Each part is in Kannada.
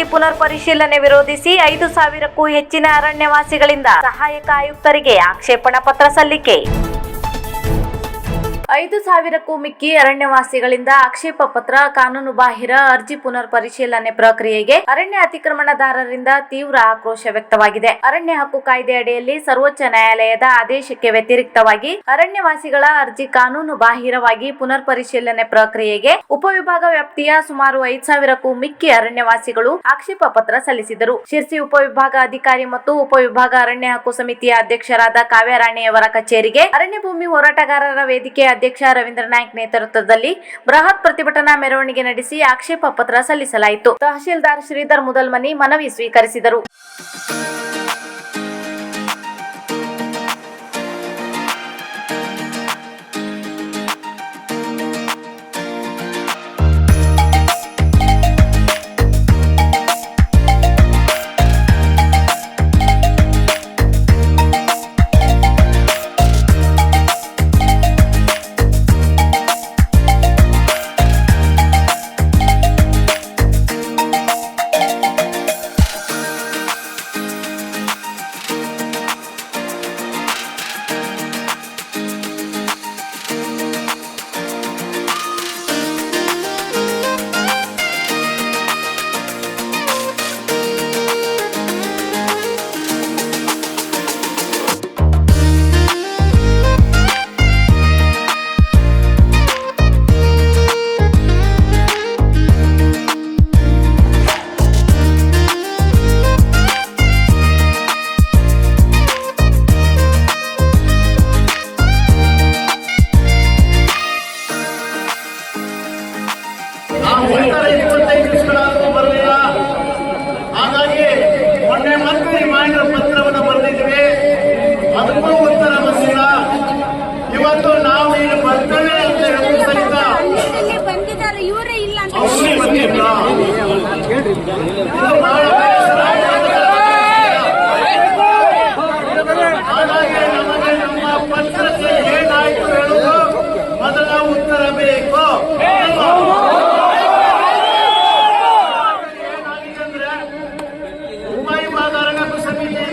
ಅರ್ಜಿ ಪುನರ್ ಪರಿಶೀಲನೆ ವಿರೋಧಿಸಿ ಐದು ಸಾವಿರಕ್ಕೂ ಹೆಚ್ಚಿನ ಅರಣ್ಯವಾಸಿಗಳಿಂದ ಸಹಾಯಕ ಆಯುಕ್ತರಿಗೆ ಆಕ್ಷೇಪಣಾ ಪತ್ರ ಸಲ್ಲಿಕೆ. ಐದು ಸಾವಿರಕ್ಕೂ ಮಿಕ್ಕಿ ಅರಣ್ಯವಾಸಿಗಳಿಂದ ಆಕ್ಷೇಪ ಪತ್ರ, ಕಾನೂನು ಬಾಹಿರ, ಅರ್ಜಿ ಪುನರ್ ಪರಿಶೀಲನೆ ಪ್ರಕ್ರಿಯೆಗೆ ಅರಣ್ಯ ಅತಿಕ್ರಮಣದಾರರಿಂದ ತೀವ್ರ ಆಕ್ರೋಶ ವ್ಯಕ್ತವಾಗಿದೆ. ಅರಣ್ಯ ಹಕ್ಕು ಕಾಯ್ದೆ ಅಡಿಯಲ್ಲಿ ಸರ್ವೋಚ್ಚ ನ್ಯಾಯಾಲಯದ ಆದೇಶಕ್ಕೆ ವ್ಯತಿರಿಕ್ತವಾಗಿ ಅರಣ್ಯವಾಸಿಗಳ ಅರ್ಜಿ ಕಾನೂನು ಬಾಹಿರವಾಗಿ ಪುನರ್ ಪರಿಶೀಲನೆ ಪ್ರಕ್ರಿಯೆಗೆ ಉಪವಿಭಾಗ ವ್ಯಾಪ್ತಿಯ ಸುಮಾರು ಐದು ಸಾವಿರಕ್ಕೂ ಮಿಕ್ಕಿ ಅರಣ್ಯವಾಸಿಗಳು ಆಕ್ಷೇಪ ಪತ್ರ ಸಲ್ಲಿಸಿದರು. ಶಿರ್ಸಿ ಉಪವಿಭಾಗ ಅಧಿಕಾರಿ ಮತ್ತು ಉಪವಿಭಾಗ ಅರಣ್ಯ ಹಕ್ಕು ಸಮಿತಿಯ ಅಧ್ಯಕ್ಷರಾದ ಕಾವ್ಯರಾಣಿಯವರ ಕಚೇರಿಗೆ ಅರಣ್ಯ ಭೂಮಿ ಹೋರಾಟಗಾರರ ವೇದಿಕೆ ಅಧ್ಯಕ್ಷ ರವೀಂದ್ರ ನಾಯ್ಕ್ ನೇತೃತ್ವದಲ್ಲಿ ಬೃಹತ್ ಪ್ರತಿಭಟನಾ ಮೆರವಣಿಗೆ ನಡೆಸಿ ಆಕ್ಷೇಪ ಪತ್ರ ಸಲ್ಲಿಸಲಾಯಿತು. ತಹಶೀಲ್ದಾರ್ ಶ್ರೀಧರ್ ಮುದಲ್ಮನಿ ಮನವಿ ಸ್ವೀಕರಿಸಿದರು.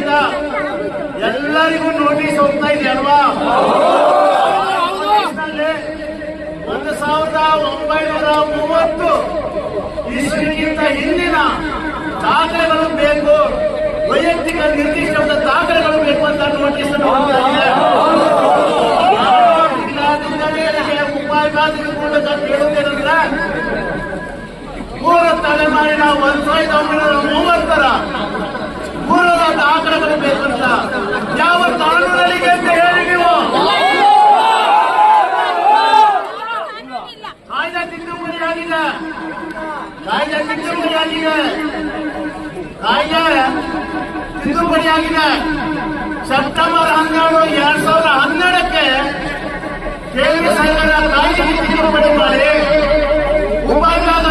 ಸಮಿತಿಯಿಂದ ಎಲ್ಲರಿಗೂ ನೋಟಿಸ್ ಹೋಗ್ತಾ ಇದೆ ಅಲ್ವಾ? ಒಂದು ಸಾವಿರದ ಒಂಬೈನೂರ ಮೂವತ್ತು ಇಸ್ವಿಗಿಂತ ಹಿಂದಿನ ದಾಖಲೆಗಳು ಬೇಕು, ವೈಯಕ್ತಿಕ ನಿರ್ದಿಷ್ಟವಾದ ದಾಖಲೆಗಳು ಬೇಕು ಅಂತ ನೋಟಿಸ್ ಜಿಲ್ಲಾಧಿಕಾರಿಗಳಿಗೆ ಉಪವಿಭಾಗದ ಮೂಲಕ ಕೇಳುತ್ತೇನೆಂದ್ರೆ ಮೂರು ತಲೆಮಾರಿನ ಒಂದ್ ಸಾವಿರದ ಒಂಬೈನೂರ ಮೂವತ್ತರ ಮೂರರ ದಾಖಲೆಗಳು ಬೇಕಂತ ಯಾವ ಕಾನೂನಲ್ಲಿಗೆ ಅಂತ ಹೇಳಿ ನೀವು ಕಾಯ್ದೆ ತಿದ್ದುಪಡಿ ಆಗಿದೆ ಕಾಯ್ದೆ ತಿದ್ದುಪಡಿ ಆಗಿದೆ ಕಾಯ್ದೆ ತಿದ್ದುಪಡಿ ಸೆಪ್ಟೆಂಬರ್ ಹನ್ನೆರಡು, ಎರಡ್ ಸಾವಿರದ ಹನ್ನೆರಡಕ್ಕೆ ಕೇಂದ್ರ ಸರ್ಕಾರ ಕಾಯ್ದೆ ತಿದ್ದುಪಡಿ ಮಾಡಿ. ಉಪವಿಭಾಗ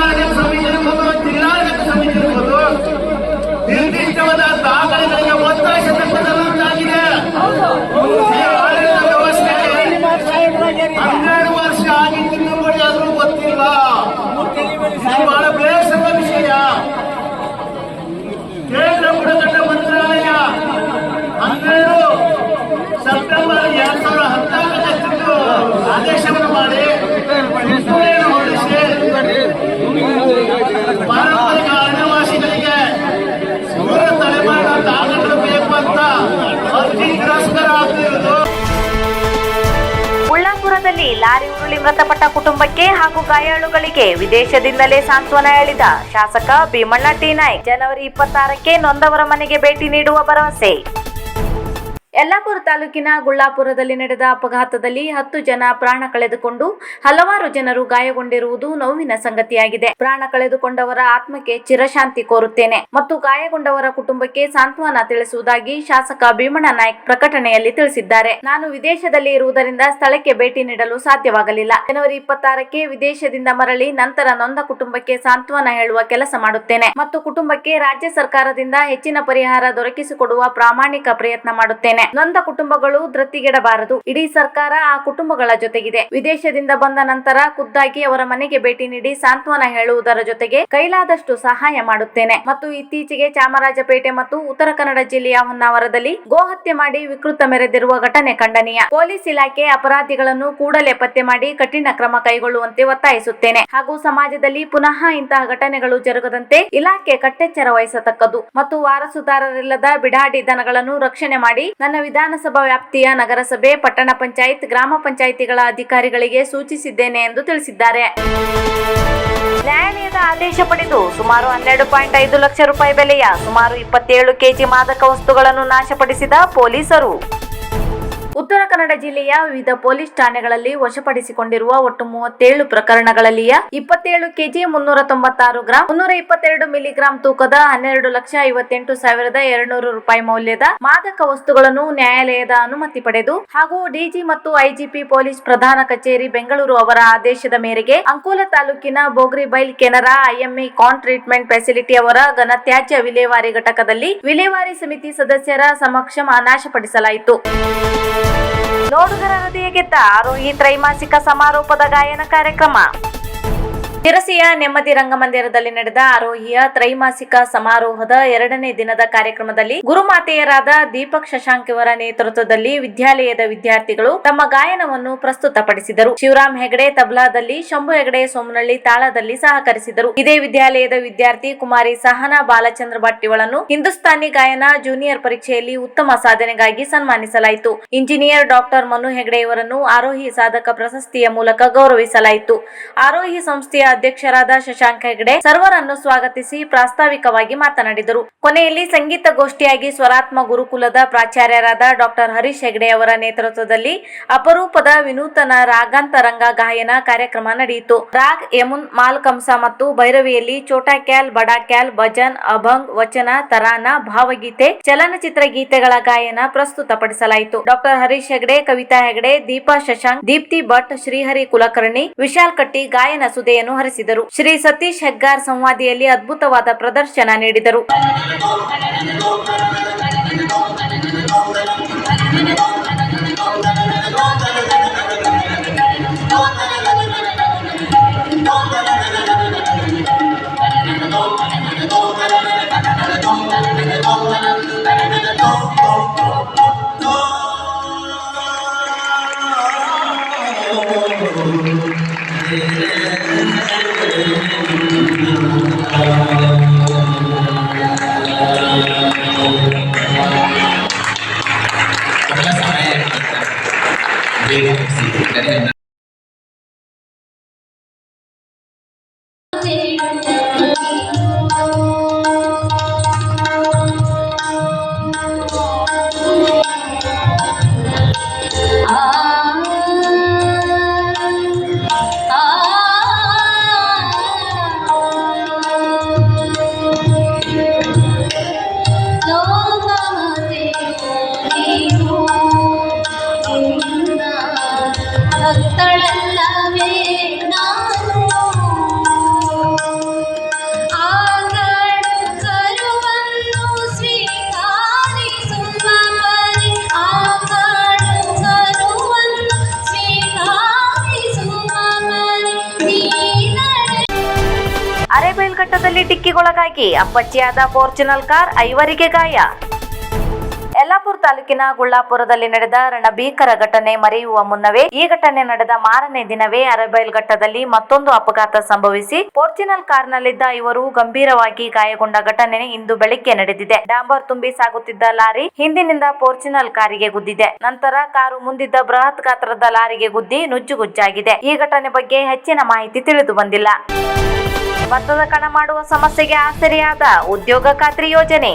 ಉಳ್ಳಾಪುರದಲ್ಲಿ ಲಾರಿ ಉರುಳಿ ಮೃತಪಟ್ಟ ಕುಟುಂಬಕ್ಕೆ ಹಾಗೂ ಗಾಯಾಳುಗಳಿಗೆ ವಿದೇಶದಿಂದಲೇ ಸಾಂತ್ವನ ಹೇಳಿದ ಶಾಸಕ ಭೀಮಣ್ಣ ಟಿ ನಾಯ್ಕ್. ಜನವರಿ ಇಪ್ಪತ್ತಾರಕ್ಕೆ ನೊಂದವರ ಮನೆಗೆ ಭೇಟಿ ನೀಡುವ ಭರವಸೆ. ಯಲ್ಲಾಪುರ ತಾಲೂಕಿನ ಗುಳ್ಳಾಪುರದಲ್ಲಿ ನಡೆದ ಅಪಘಾತದಲ್ಲಿ ಹತ್ತು ಜನ ಪ್ರಾಣ ಕಳೆದುಕೊಂಡು ಹಲವಾರು ಜನರು ಗಾಯಗೊಂಡಿರುವುದು ನೋವಿನ ಸಂಗತಿಯಾಗಿದೆ. ಪ್ರಾಣ ಕಳೆದುಕೊಂಡವರ ಆತ್ಮಕ್ಕೆ ಚಿರಶಾಂತಿ ಕೋರುತ್ತೇನೆ. ಮತ್ತು ಗಾಯಗೊಂಡವರ ಕುಟುಂಬಕ್ಕೆ ಸಾಂತ್ವನ ತಿಳಿಸುವುದಾಗಿ ಶಾಸಕ ಭೀಮಣ್ಣ ನಾಯ್ಕ್ ಪ್ರಕಟಣೆಯಲ್ಲಿ ತಿಳಿಸಿದ್ದಾರೆ. ನಾನು ವಿದೇಶದಲ್ಲಿ ಇರುವುದರಿಂದ ಸ್ಥಳಕ್ಕೆ ಭೇಟಿ ನೀಡಲು ಸಾಧ್ಯವಾಗಲಿಲ್ಲ. ಜನವರಿ ಇಪ್ಪತ್ತಾರಕ್ಕೆ ವಿದೇಶದಿಂದ ಮರಳಿ ನಂತರ ನೊಂದ ಕುಟುಂಬಕ್ಕೆ ಸಾಂತ್ವನ ಹೇಳುವ ಕೆಲಸ ಮಾಡುತ್ತೇನೆ. ಮತ್ತು ಕುಟುಂಬಕ್ಕೆ ರಾಜ್ಯ ಸರ್ಕಾರದಿಂದ ಹೆಚ್ಚಿನ ಪರಿಹಾರ ದೊರಕಿಸಿಕೊಡುವ ಪ್ರಾಮಾಣಿಕ ಪ್ರಯತ್ನ ಮಾಡುತ್ತೇನೆ. ನೊಂದ ಕುಟುಂಬಗಳು ಧೃತಿಗೆಡಬಾರದು ಇಡೀ ಸರ್ಕಾರ ಆ ಕುಟುಂಬಗಳ ಜೊತೆಗಿದೆ. ವಿದೇಶದಿಂದ ಬಂದ ನಂತರ ಖುದ್ದಾಗಿ ಅವರ ಮನೆಗೆ ಭೇಟಿ ನೀಡಿ ಸಾಂತ್ವನ ಹೇಳುವುದರ ಜೊತೆಗೆ ಕೈಲಾದಷ್ಟು ಸಹಾಯ ಮಾಡುತ್ತೇನೆ. ಮತ್ತು ಇತ್ತೀಚೆಗೆ ಚಾಮರಾಜಪೇಟೆ ಮತ್ತು ಉತ್ತರ ಕನ್ನಡ ಜಿಲ್ಲೆಯ ಹೊನ್ನಾವರದಲ್ಲಿ ಗೋಹತ್ಯೆ ಮಾಡಿ ವಿಕೃತ ಮೆರೆದಿರುವ ಘಟನೆ ಖಂಡನೀಯ. ಪೊಲೀಸ್ ಇಲಾಖೆ ಅಪರಾಧಿಗಳನ್ನು ಕೂಡಲೇ ಪತ್ತೆ ಮಾಡಿ ಕಠಿಣ ಕ್ರಮ ಕೈಗೊಳ್ಳುವಂತೆ ಒತ್ತಾಯಿಸುತ್ತೇನೆ. ಹಾಗೂ ಸಮಾಜದಲ್ಲಿ ಪುನಃ ಇಂತಹ ಘಟನೆಗಳು ಜರುಗದಂತೆ ಇಲಾಖೆ ಕಟ್ಟೆಚ್ಚರ ವಹಿಸತಕ್ಕದ್ದು ಮತ್ತು ವಾರಸುದಾರರಿಲ್ಲದ ಬಿಡಾಡಿ ದನಗಳನ್ನು ರಕ್ಷಣೆ ಮಾಡಿ ನನ್ನ ವಿಧಾನಸಭಾ ವ್ಯಾಪ್ತಿಯ ನಗರಸಭೆ, ಪಟ್ಟಣ ಪಂಚಾಯತ್, ಗ್ರಾಮ ಪಂಚಾಯಿತಿಗಳ ಅಧಿಕಾರಿಗಳಿಗೆ ಸೂಚಿಸಿದ್ದೇನೆ ಎಂದು ತಿಳಿಸಿದ್ದಾರೆ. ನ್ಯಾಯಾಲಯದ ಆದೇಶ ಪಡೆದು ಸುಮಾರು ಹನ್ನೆರಡು ಪಾಯಿಂಟ್ ಐದು ಲಕ್ಷ ರೂಪಾಯಿ ಬೆಲೆಯ ಸುಮಾರು ಇಪ್ಪತ್ತೇಳು ಕೆಜಿ ಮಾದಕ ವಸ್ತುಗಳನ್ನು ನಾಶಪಡಿಸಿದ ಪೊಲೀಸರು. ಉತ್ತರ ಕನ್ನಡ ಜಿಲ್ಲೆಯ ವಿವಿಧ ಪೊಲೀಸ್ ಠಾಣೆಗಳಲ್ಲಿ ವಶಪಡಿಸಿಕೊಂಡಿರುವ ಒಟ್ಟು ಮೂವತ್ತೇಳು ಪ್ರಕರಣಗಳಲ್ಲಿಯ ಇಪ್ಪತ್ತೇಳು ಕೆಜಿ ಮುನ್ನೂರ ತೊಂಬತ್ತಾರು ಗ್ರಾಂ, ಮುನ್ನೂರ ಇಪ್ಪತ್ತೆರಡು ಮಿಲಿಗ್ರಾಂ ತೂಕದ ಹನ್ನೆರಡು ಲಕ್ಷ ಐವತ್ತೆಂಟು ಸಾವಿರದ ಎರಡ್ನೂರು ರೂಪಾಯಿ ಮೌಲ್ಯದ ಮಾದಕ ವಸ್ತುಗಳನ್ನು ನ್ಯಾಯಾಲಯದ ಅನುಮತಿ ಪಡೆದು ಹಾಗೂ ಡಿಜಿ ಮತ್ತು ಐಜಿಪಿ ಪೊಲೀಸ್ ಪ್ರಧಾನ ಕಚೇರಿ ಬೆಂಗಳೂರು ಅವರ ಆದೇಶದ ಮೇರೆಗೆ ಅಂಕೋಲ ತಾಲೂಕಿನ Bogribail Canara I M E con treatment facility ಅವರ ಘನತ್ಯಾಜ್ಯ ವಿಲೇವಾರಿ ಘಟಕದಲ್ಲಿ ವಿಲೇವಾರಿ ಸಮಿತಿ ಸದಸ್ಯರ ಸಮಕ್ಷಮ ನಾಶಪಡಿಸಲಾಯಿತು. ನೋಡುಗರ ಹೃದಯ ಗೆದ್ದ ಆರೋಹಿ ತ್ರೈಮಾಸಿಕ ಸಮಾರೋಪದ ಗಾಯನ ಕಾರ್ಯಕ್ರಮ. ಶಿರಸಿಯ ನೆಮ್ಮದಿ ರಂಗಮಂದಿರದಲ್ಲಿ ನಡೆದ ಆರೋಹಿಯ ತ್ರೈಮಾಸಿಕ ಸಮಾರೋಹದ ಎರಡನೇ ದಿನದ ಕಾರ್ಯಕ್ರಮದಲ್ಲಿ ಗುರುಮಾತೆಯರಾದ ದೀಪಕ್ ಶಶಾಂಕ್ ಇವರ ನೇತೃತ್ವದಲ್ಲಿ ವಿದ್ಯಾಲಯದ ವಿದ್ಯಾರ್ಥಿಗಳು ತಮ್ಮ ಗಾಯನವನ್ನು ಪ್ರಸ್ತುತಪಡಿಸಿದರು. ಶಿವರಾಮ್ ಹೆಗಡೆ ತಬ್ಲಾದಲ್ಲಿ, ಶಂಭು ಹೆಗಡೆ ಸೋಮನಳ್ಳಿ ತಾಳದಲ್ಲಿ ಸಹಕರಿಸಿದರು. ಇದೇ ವಿದ್ಯಾಲಯದ ವಿದ್ಯಾರ್ಥಿ ಕುಮಾರಿ ಸಹನಾ ಬಾಲಚಂದ್ರ ಭಟ್ ಇವಳನ್ನು ಹಿಂದೂಸ್ತಾನಿ ಗಾಯನ ಜೂನಿಯರ್ ಪರೀಕ್ಷೆಯಲ್ಲಿ ಉತ್ತಮ ಸಾಧನೆಗಾಗಿ ಸನ್ಮಾನಿಸಲಾಯಿತು. ಇಂಜಿನಿಯರ್ ಡಾಕ್ಟರ್ ಮನು ಹೆಗಡೆ ಇವರನ್ನು ಆರೋಹಿ ಸಾಧಕ ಪ್ರಶಸ್ತಿಯ ಮೂಲಕ ಗೌರವಿಸಲಾಯಿತು. ಆರೋಹಿ ಸಂಸ್ಥೆಯ ಅಧ್ಯಕ್ಷರಾದ ಶಶಾಂಕ್ ಹೆಗಡೆ ಸರ್ವರನ್ನು ಸ್ವಾಗತಿಸಿ ಪ್ರಾಸ್ತಾವಿಕವಾಗಿ ಮಾತನಾಡಿದರು. ಕೊನೆಯಲ್ಲಿ ಸಂಗೀತ ಗೋಷ್ಠಿಯಾಗಿ ಸ್ವರಾತ್ಮ ಗುರುಕುಲದ ಪ್ರಾಚಾರ್ಯರಾದ ಡಾಕ್ಟರ್ ಹರೀಶ್ ಹೆಗಡೆ ಅವರ ನೇತೃತ್ವದಲ್ಲಿ ಅಪರೂಪದ ವಿನೂತನ ರಾಗಾಂತರಂಗ ಗಾಯನ ಕಾರ್ಯಕ್ರಮ ನಡೆಯಿತು. ರಾಗ್, ಯಮುನ್ ಮಾಲ್ ಕಂಸ ಮತ್ತು ಭೈರವಿಯಲ್ಲಿ ಚೋಟಾ ಕ್ಯಾಲ್, ಬಡಾ ಕ್ಯಾಲ್, ಭಜನ್, ಅಭಂಗ್, ವಚನ, ತರಾನ, ಭಾವಗೀತೆ, ಚಲನಚಿತ್ರ ಗೀತೆಗಳ ಗಾಯನ ಪ್ರಸ್ತುತಪಡಿಸಲಾಯಿತು. ಡಾಕ್ಟರ್ ಹರೀಶ್ ಹೆಗಡೆ, ಕವಿತಾ ಹೆಗಡೆ, ದೀಪಾ ಶಶಾಂಕ್, ದೀಪ್ತಿ ಭಟ್, ಶ್ರೀಹರಿ ಕುಲಕರ್ಣಿ, ವಿಶಾಲ್ ಕಟ್ಟಿ ಗಾಯನ ಸುದೆಯನ್ನು ಹರಿಸಿದರು ಶ್ರೀ ಸತೀಶ್ ಹೆಗ್ಗಾರ್ ಸಂವಾದಿಯಲ್ಲಿ ಅದ್ಭುತವಾದ ಪ್ರದರ್ಶನ ನೀಡಿದರು. ಬಹಳ ಅರೆಬೈಲ್ಘಟ್ಟದಲ್ಲಿ ಡಿಕ್ಕಿಗೊಳಗಾಗಿ ಅಪ್ಪಚ್ಚಿಯಾದ ಫಾರ್ಚುನಲ್ ಕಾರ್ ಐವರಿಗೆ ಗಾಯ. ಯಲ್ಲಾಪುರ ತಾಲೂಕಿನ ಗುಳ್ಳಾಪುರದಲ್ಲಿ ನಡೆದ ರಣಭೀಕರ ಘಟನೆ ಮರೆಯುವ ಮುನ್ನವೇ ಈ ಘಟನೆ ನಡೆದ ಮಾರನೇ ದಿನವೇ ಅರಬೈಲ್ ಘಟ್ಟದಲ್ಲಿ ಮತ್ತೊಂದು ಅಪಘಾತ ಸಂಭವಿಸಿ ಫೋರ್ಚುನಲ್ ಕಾರ್ನಲ್ಲಿದ್ದ ಇವರು ಗಂಭೀರವಾಗಿ ಗಾಯಗೊಂಡ ಘಟನೆ ಇಂದು ಬೆಳಿಗ್ಗೆ ನಡೆದಿದೆ. ಡಾಂಬರ್ ತುಂಬಿ ಸಾಗುತ್ತಿದ್ದ ಲಾರಿ ಹಿಂದಿನಿಂದ ಫೋರ್ಚುನಲ್ ಕಾರಿಗೆ ಗುದ್ದಿದೆ. ನಂತರ ಕಾರು ಮುಂದಿದ್ದ ಬೃಹತ್ ಗಾತ್ರದ ಲಾರಿಗೆ ಗುದ್ದಿ ನುಜ್ಜುಗುಜ್ಜಾಗಿದೆ. ಈ ಘಟನೆ ಬಗ್ಗೆ ಹೆಚ್ಚಿನ ಮಾಹಿತಿ ತಿಳಿದು ಬಂದಿಲ್ಲ. ಭತ್ತದ ಕಣ ಮಾಡುವ ಸಮಸ್ಯೆಗೆ ಆಸರೆಯಾದ ಉದ್ಯೋಗ ಖಾತ್ರಿ ಯೋಜನೆ.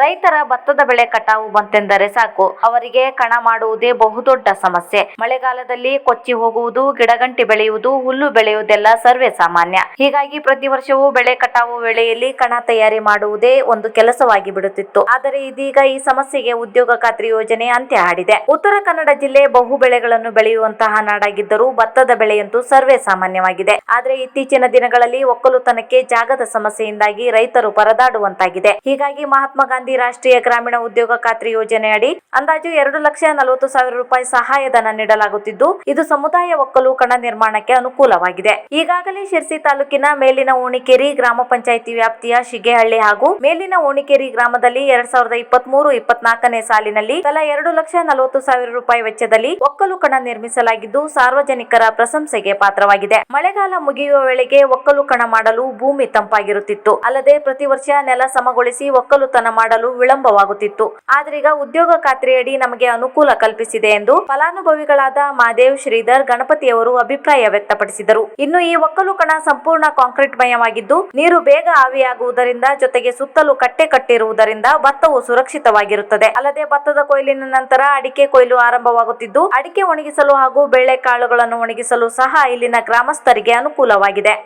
ರೈತರ ಭತ್ತದ ಬೆಳೆ ಕಟಾವು ಬಂತೆಂದರೆ ಸಾಕು. ಅವರಿಗೆ ಕಣ ಮಾಡುವುದೇ ಬಹುದೊಡ್ಡ ಸಮಸ್ಯೆ. ಮಳೆಗಾಲದಲ್ಲಿ ಕೊಚ್ಚಿ ಹೋಗುವುದು, ಗಿಡಗಂಟಿ ಬೆಳೆಯುವುದು, ಹುಲ್ಲು ಬೆಳೆಯುವುದೆಲ್ಲ ಸರ್ವೇ ಸಾಮಾನ್ಯ. ಹೀಗಾಗಿ ಪ್ರತಿ ವರ್ಷವೂ ಬೆಳೆ ಕಟಾವು ವೇಳೆಯಲ್ಲಿ ಕಣ ತಯಾರಿ ಮಾಡುವುದೇ ಒಂದು ಕೆಲಸವಾಗಿ ಬಿಡುತ್ತಿತ್ತು. ಆದರೆ ಇದೀಗ ಈ ಸಮಸ್ಯೆಗೆ ಉದ್ಯೋಗ ಖಾತ್ರಿ ಯೋಜನೆ ಅಂತ್ಯ ಹಾಡಿದೆ ಉತ್ತರ ಕನ್ನಡ ಜಿಲ್ಲೆ ಬಹು ಬೆಳೆಗಳನ್ನು ಬೆಳೆಯುವಂತಹ ನಾಡಾಗಿದ್ದರೂ ಭತ್ತದ ಬೆಳೆಯಂತೂ ಸರ್ವೇ ಸಾಮಾನ್ಯವಾಗಿದೆ. ಆದರೆ ಇತ್ತೀಚಿನ ದಿನಗಳಲ್ಲಿ ಒಕ್ಕಲುತನಕ್ಕೆ ಜಾಗದ ಸಮಸ್ಯೆಯಿಂದಾಗಿ ರೈತರು ಪರದಾಡುವಂತಾಗಿದೆ. ಹೀಗಾಗಿ ಮಹಾತ್ಮ ಗಾಂಧಿ ಗಾಂಧಿ ರಾಷ್ಟ್ರೀಯ ಗ್ರಾಮೀಣ ಉದ್ಯೋಗ ಖಾತ್ರಿ ಯೋಜನೆಯಡಿ ಅಂದಾಜು ಎರಡು ಲಕ್ಷ ನಲವತ್ತು ಸಾವಿರ ರೂಪಾಯಿ ಸಹಾಯಧನ ನೀಡಲಾಗುತ್ತಿದ್ದು, ಇದು ಸಮುದಾಯ ಒಕ್ಕಲುಕಣ ನಿರ್ಮಾಣಕ್ಕೆ ಅನುಕೂಲವಾಗಿದೆ. ಈಗಾಗಲೇ ಶಿರ್ಸಿ ತಾಲೂಕಿನ ಮೇಲಿನ ಓಣಿಕೇರಿ ಗ್ರಾಮ ಪಂಚಾಯಿತಿ ವ್ಯಾಪ್ತಿಯ ಶಿಗೆಹಳ್ಳಿ ಹಾಗೂ ಮೇಲಿನ ಓಣಿಕೇರಿ ಗ್ರಾಮದಲ್ಲಿ ಎರಡ್ ಸಾವಿರದ ಇಪ್ಪತ್ತ್ ಮೂರು ಇಪ್ಪತ್ನಾಲ್ಕನೇ ಸಾಲಿನಲ್ಲಿ ತಲಾ ಎರಡು ಲಕ್ಷ ನಲವತ್ತು ಸಾವಿರ ರೂಪಾಯಿ ವೆಚ್ಚದಲ್ಲಿ ಒಕ್ಕಲುಕಣ ನಿರ್ಮಿಸಲಾಗಿದ್ದು, ಸಾರ್ವಜನಿಕರ ಪ್ರಶಂಸೆಗೆ ಪಾತ್ರವಾಗಿದೆ. ಮಳೆಗಾಲ ಮುಗಿಯುವ ವೇಳೆಗೆ ಒಕ್ಕಲುಕಣ ಮಾಡಲು ಭೂಮಿ ತಂಪಾಗಿರುತ್ತಿತ್ತು. ಅಲ್ಲದೆ ಪ್ರತಿ ವರ್ಷ ನೆಲ ಸಮಗೊಳಿಸಿ ಒಕ್ಕಲುತನ ಮಾಡಲು ವಿಳಂಬವಾಗುತ್ತಿತ್ತು. ಆದ್ರೀಗ ಉದ್ಯೋಗ ಖಾತ್ರಿಯಡಿ ನಮಗೆ ಅನುಕೂಲ ಕಲ್ಪಿಸಿದೆ ಎಂದು ಫಲಾನುಭವಿಗಳಾದ ಮಾದೇವ್ ಶ್ರೀಧರ್ ಗಣಪತಿಯವರು ಅಭಿಪ್ರಾಯ ವ್ಯಕ್ತಪಡಿಸಿದರು. ಇನ್ನು ಈ ಒಕ್ಕಲುಕಣ ಸಂಪೂರ್ಣ ಕಾಂಕ್ರೀಟ್ ಮಯವಾಗಿದ್ದು, ನೀರು ಬೇಗ ಆವಿಯಾಗುವುದರಿಂದ ಜೊತೆಗೆ ಸುತ್ತಲೂ ಕಟ್ಟೆ ಕಟ್ಟಿರುವುದರಿಂದ ಭತ್ತವು ಸುರಕ್ಷಿತವಾಗಿರುತ್ತದೆ. ಅಲ್ಲದೆ ಭತ್ತದ ಕೊಯ್ಲಿನ ನಂತರ ಅಡಿಕೆ ಕೊಯ್ಲು ಆರಂಭವಾಗುತ್ತಿದ್ದು, ಅಡಿಕೆ ಒಣಗಿಸಲು ಹಾಗೂ ಬೇಳೆಕಾಳುಗಳನ್ನು ಒಣಗಿಸಲು ಸಹ ಇಲ್ಲಿನ ಗ್ರಾಮಸ್ಥರಿಗೆ ಅನುಕೂಲವಾಗಿದೆ.